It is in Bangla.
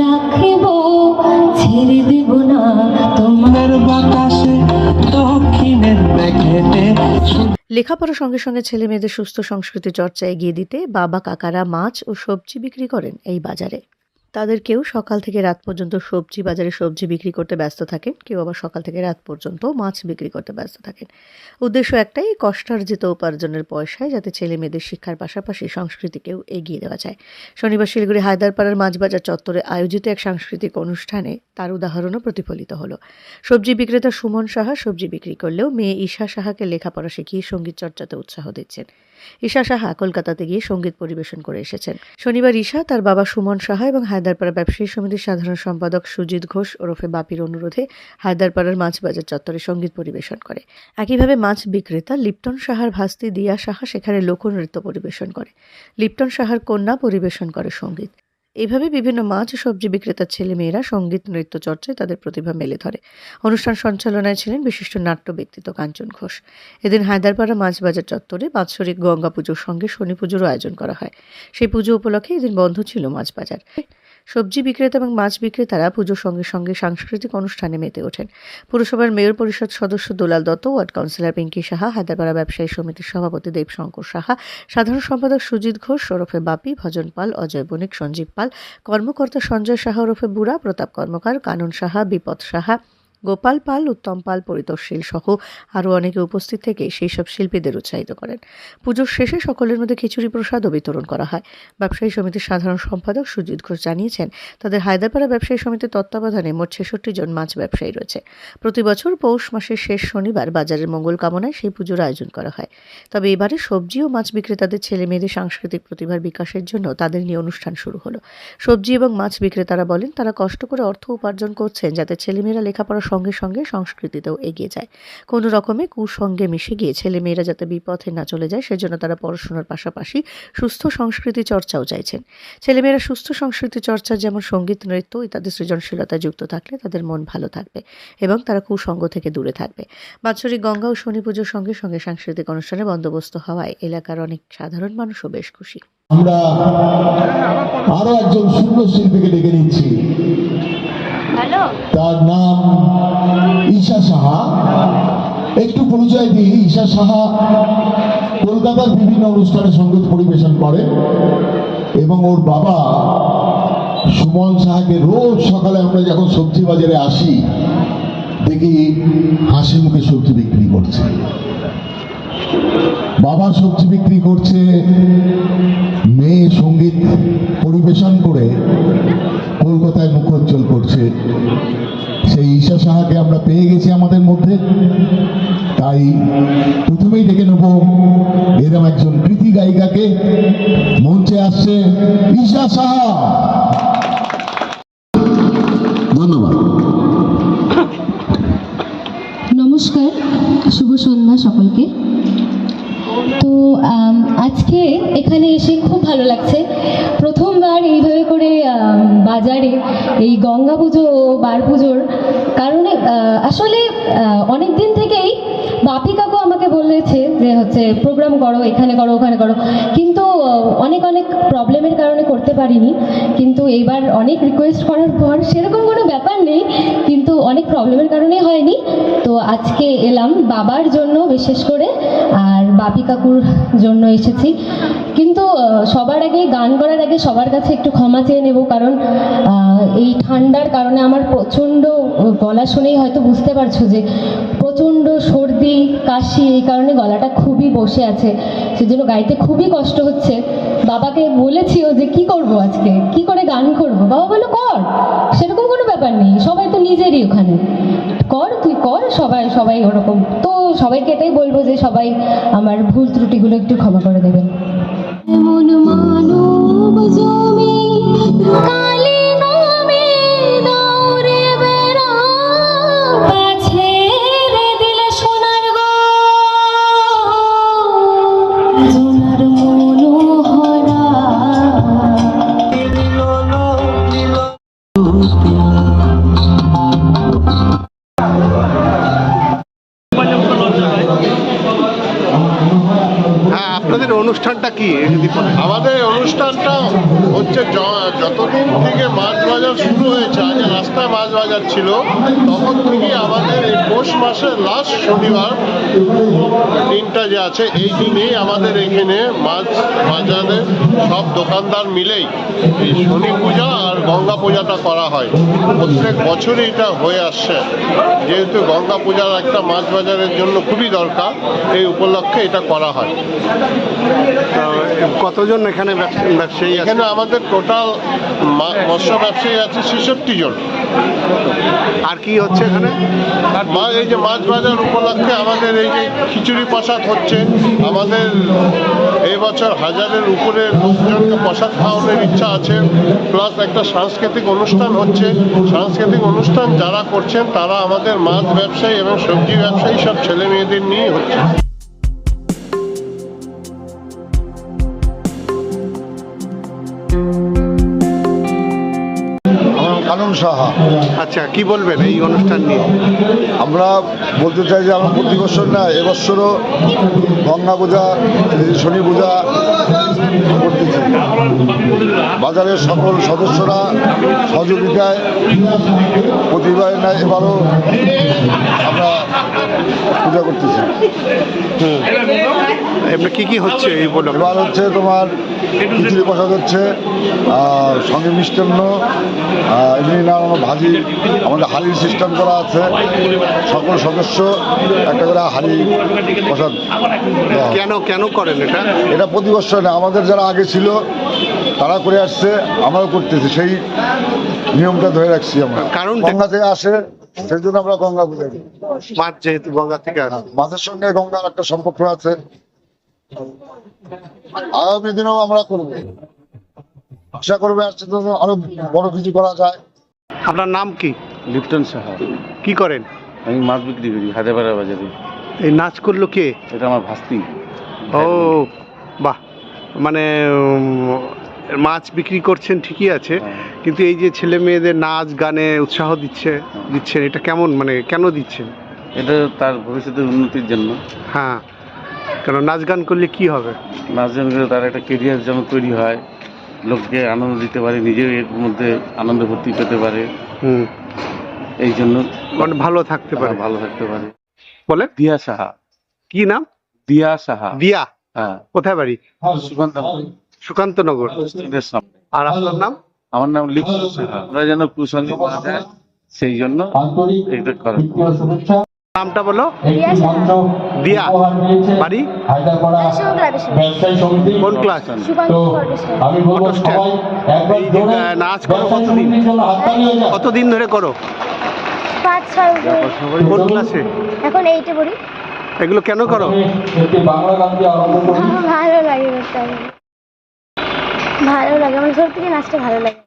রাখিব, ছেড়ে দেব না তোমার বাতাসে, দক্ষিণের লেখাপড়ার সঙ্গে সঙ্গে ছেলে মেয়েদের সুস্থ সংস্কৃতি চর্চা এগিয়ে দিতে বাবা, কাকারা মাছ ও সবজি বিক্রি করেন এই বাজারে। তাদের কেউ সকাল থেকে রাত পর্যন্ত সবজি বাজারে সবজি বিক্রি করতে ব্যস্ত থাকেন। কেউ আবার সকাল থেকে রাত পর্যন্ত মাছ বিক্রি করতে ব্যস্ত থাকেন। উদ্দেশ্য একটাই, কষ্টার্জিত উপার্জনের পয়সায় যাতে ছেলে মেয়েদের শিক্ষার পাশাপাশি সংস্কৃতিকেও এগিয়ে দেওয়া যায়। শনিবার শিলিগুড়ি হায়দারপাড়ার মাছবাজার চত্বরে আয়োজিত এক সাংস্কৃতিক অনুষ্ঠানে তার উদাহরণও প্রতিফলিত হলো। সবজি বিক্রেতা সুমন সাহা সবজি বিক্রি করলেও মেয়ে ঈশা সাহাকে লেখাপড়া শিখিয়ে সংগীত চর্চাতে উৎসাহ দিচ্ছেন। ঈশা সাহা কলকাতাতে গিয়ে সংগীত পরিবেশন করে এসেছেন। শনিবার ঈশা, তার বাবা সুমন সাহা এবং হায়দারপাড়া ব্যবসায়ী সমিতির সাধারণ সম্পাদক সুজিত ঘোষ ওরফে বাপির অনুরোধে হায়দারপাড়ার মাছ বাজার চত্বরে সংগীত পরিবেশন করে। একইভাবে মাছ বিক্রেতা লিপ্টন সাহার ভাস্তি দিয়া সাহা সেখানে লোকনৃত্য পরিবেশন করে। লিপ্টন সাহার কন্যা পরিবেশন করে সংগীত। এইভাবে বিভিন্ন মাছ সবজি বিক্রেতার ছেলেমেয়েরা সংগীত, নৃত্য চর্চায় তাদের প্রতিভা মেলে ধরে। অনুষ্ঠান সঞ্চালনায় ছিলেন বিশিষ্ট নাট্য ব্যক্তিত্ব কাঞ্চন ঘোষ। এদিন হায়দারপাড়া মাছ বাজার চত্বরে বাৎসরিক গঙ্গা পুজোর সঙ্গে শনি পুজোরও আয়োজন করা হয়। সেই পুজো উপলক্ষে এদিন বন্ধ ছিল মাছ বাজার সবজি বিক্রেতা এবং মাছ বিক্রেতারা পুজোর সঙ্গে সঙ্গে সাংস্কৃতিক অনুষ্ঠানে মেতে ওঠেন। পুরসভার মেয়র পরিষদ সদস্য দোলাল দত্ত, ওয়ার্ড কাউন্সিলর পিঙ্কি সাহা হায়দ্রাপাড়া ব্যবসায়ী সমিতির সভাপতি দেবশঙ্কর সাহা, সাধারণ সম্পাদক সুজিত ঘোষ, ওরফে বাপি, ভজন পাল, অজয় বণিক, সঞ্জীব পাল, কর্মকর্তা সঞ্জয় সাহা, ওরফে বুড়া, প্রতাপ কর্মকার, কানন সাহা, বিপদ সাহা গোপাল পাল, উত্তম পাল পরিতোষশীল সহ আরও অনেকে উপস্থিত থেকে সেই সব শিল্পীদের উৎসাহিত করেন। পুজোর শেষে সকলের মধ্যে খিচুড়ি প্রসাদও বিতরণ করা হয়। ব্যবসায়ী সমিতির সাধারণ সম্পাদক সুজিত ঘোষ জানিয়েছেন, তাদের হায়দ্রাপাড়া ব্যবসায়ী সমিতির তত্ত্বাবধানে মোট ছেষট্টি জন মাছ ব্যবসায়ী রয়েছে। প্রতি বছর পৌষ মাসের শেষ শনিবার বাজারের মঙ্গল কামনায় সেই পুজোর আয়োজন করা হয়। তবে এবারে সবজি ও মাছ বিক্রেতাদের ছেলে মেয়েদের সাংস্কৃতিক প্রতিভার বিকাশের জন্য তাদের নিয়ে অনুষ্ঠান শুরু হলো। সবজি এবং মাছ বিক্রেতারা বলেন, তারা কষ্ট করে অর্থ উপার্জন করছেন যাতে ছেলেমেয়েরা লেখাপড়ার সঙ্গে সঙ্গে সংস্কৃতিতেও এগিয়ে যায়। কোনো রকমে কুসঙ্গে মিশে গিয়ে ছেলেমেয়েরা যাতে বিপথে না চলে যায় সেজন্য তারা পড়াশোনার পাশাপাশি সুস্থ সংস্কৃতি চর্চাও চাইছেন। ছেলেমেয়েরা সুস্থ সংস্কৃতি চর্চা যেমন সংগীত নৃত্য ইত্যাদি সৃজনশীলতায় যুক্ত থাকলে তাদের মন ভালো থাকবে এবং তারা কুসঙ্গ থেকে দূরে থাকবে। বাৎসরিক গঙ্গা ও শনি পুজোর সঙ্গে সঙ্গে সাংস্কৃতিক অনুষ্ঠানে বন্দোবস্ত হওয়ায় এলাকার অনেক সাধারণ মানুষও বেশ খুশি। আমরা আরও একজন শূন্য শিল্পীকে ডেকে নিচ্ছি। তার নাম ঈশা সাহা। একটু পরিচয় দিই, ঈশা সাহা কলকাতার বিভিন্ন অনুষ্ঠানে সংগীত পরিবেশন করে এবং ওর বাবা সুমন সাহাকে রোজ সকালে আমরা যখন সবজি বাজারে আসি, দেখি হাসি মুখে সবজি বিক্রি করছে। বাবা সবজি বিক্রি করছে, মেয়ে সংগীত পরিবেশন করে কলকাতায় মুখোজ্জ্বল করছে। সেই ঈশা সাহাকে আমরা পেয়ে গেছি আমাদের মধ্যে। তাই প্রথমেই ডেকে নেব, এরম একজন কৃতি গায়িকাকে মঞ্চে আসছে ঈশা সাহা। ধন্যবাদ। নমস্কার, শুভ সন্ধ্যা সকলকে। তো আজকে এখানে এসে খুব ভালো লাগছে। প্রথমবার এইভাবে করে বাজারে এই গঙ্গা পুজো ও বার পুজোর কারণে আসলে অনেক দিন থেকেই বাপি কাকু বলেছে যে হচ্ছে প্রোগ্রাম করো, এখানে করো, ওখানে করো। কিন্তু অনেক অনেক প্রবলেমের কারণে করতে পারিনি। কিন্তু এবার অনেক রিকোয়েস্ট করার পর সেরকম কোনো ব্যাপার নেই, কিন্তু অনেক প্রবলেমের কারণে হয়নি। তো আজকে এলাম বাবার জন্য বিশেষ করে, আর বাপি কাকুর জন্য এসেছি। কিন্তু সবার আগে গান করার আগে সবার কাছে একটু ক্ষমা চেয়ে নেব, কারণ এই ঠান্ডার কারণে আমার প্রচণ্ড গলা শুনেই হয়তো বুঝতে পারছ যে প্রচণ্ড সর্দি, কাশি, এই কারণে গলাটা খুবই বসে আছে। সেজন্য গাইতে খুবই কষ্ট হচ্ছে। বাবাকে বলেছিও যে, কি করব আজকে? কি করে গান করব? বাবা বলল, কর। সেরকম কোনো ব্যাপার নেই। সবাই তো নিজেরই ওখানে। কর, তুই কর, সবাই সবাই ওরকম। তো সবাইকে এটাই বলব যে, সবাই আমার ভুল ত্রুটিগুলো একটু ক্ষমা করে দেবেন। মন মানব জমি। আপনাদের অনুষ্ঠানটা কি? আমাদের অনুষ্ঠানটা হচ্ছে যতদিন থেকে মাছ বাজার শুরু হয়েছে, আগে রাস্তায় মাছ বাজার ছিল, তখন থেকে আমাদের এই পৌষ মাসের লাস্ট শনিবার দিনটা যে আছে এই দিনেই আমাদের এখানে মাছ বাজারে সব দোকানদার মিলেই এই শনি পূজা আর গঙ্গা পূজাটা করা হয়। প্রত্যেক বছরই এটা হয়ে আসছে। যেহেতু গঙ্গা পূজার একটা মাছ বাজারের জন্য খুবই দরকার এই উপলক্ষে এটা করা হয়। কতজন এখানে ব্যবসা- ব্যবসায়ী এখানে আমাদের টোটাল মৎস্য ব্যবসায়ী আছে ছেষট্টি জন। আর কি হচ্ছে এখানে? এই যে মাছ বাজার উপলক্ষে আমাদের এই যে খিচুড়ি প্রসাদ হচ্ছে, আমাদের এই বছর হাজারের উপরে লোকজনকে প্রসাদ খাওয়ানোর ইচ্ছা আছে, প্লাস একটা সাংস্কৃতিক অনুষ্ঠান হচ্ছে। সাংস্কৃতিক অনুষ্ঠান যারা করছেন, তারা আমাদের মাছ ব্যবসায়ী এবং সবজি ব্যবসায়ী সব ছেলে মেয়েদের নিয়ে হচ্ছে। কানন সাহা আচ্ছা কি বলবেন এই অনুষ্ঠান নিয়ে? আমরা বলতে চাই যে আমরা প্রতি বছর না এবছরও গঙ্গা পূজা শনি পূজা করতেছি বাজারের সকল সদস্যরা সহযোগিতায় প্রতিবার না এবারও আমরা পূজা করতেছি। এমনি কি কি হচ্ছে এই এবার হচ্ছে তোমার খিচুড়ি প্রসাদ হচ্ছে সঙ্গে মিষ্টান্ন এমনি নানান ভাজি আমাদের হালির সিস্টেম করা আছে। সকল সদস্য একটা করে হালি প্রসাদ কেন কেন করেন এটা? এটা প্রতি বছর না আমাদের যারা আগে ছিল তারা করে আসছে আমরাও করতেছি সেই নিয়মটা ধরে রাখছি আমরা। কারণ গঙ্গা থেকে আসে সেই জন্য আমরা গঙ্গা পূজা করি। মাছ যেহেতু গঙ্গা থেকে আসে। মাছের সঙ্গে গঙ্গার একটা সম্পর্ক আছে। আগামী দিনেও আমরা করব। আশা করবে আসছে তো আরও বড় কিছু করা যায়। আপনার নাম কি? লিপ্টন সাহা। কি করেন? আমি মাছ বিক্রি করি হায়দ্রাবাদ বাজারে। এই নাচ করল কে? এটা আমার ভাস্তি। ও বাহ। মানে মাছ বিক্রি করছেন ঠিকই আছে। হ্যাঁ। কিন্তু এই যে ছেলে মেয়েদের নাচ গানে উৎসাহ দিচ্ছে দিচ্ছেন এটা কেমন মানে কেন দিচ্ছেন? এটা তার ভবিষ্যতের উন্নতির জন্য। হ্যাঁ কেন নাচ গান করলে কি হবে? নাচ গান করে তার একটা কেরিয়ার যেন তৈরি হয় লোককে আনন্দ দিতে পারে নিজেও এর মধ্যে আনন্দ ভর্তি পেতে পারে। হুম। এই জন্য মানে ভালো থাকতে পারে। ভালো থাকতে পারে। বলে দিয়া সাহা। কি নাম? দিয়া সাহা। দিয়া? হ্যাঁ। কোথায় বাড়ি? সুকান্ত সুকান্তনগর। আর আপনার নাম? আমার নাম আমরা যেন কুসঙ্গে সেই জন্য এটা করা। নামটা বলো। দিয়া বাড়ি? কোন ক্লাস এই নাচ করো কতদিন? কতদিন ধরে করো? কোন ক্লাসে এখন এইটে পড়ি। এগুলো কেন করো? আমার ভালো লাগে করতে আমার। ভালো লাগে আমার সব থেকে নাচটা ভালো লাগে।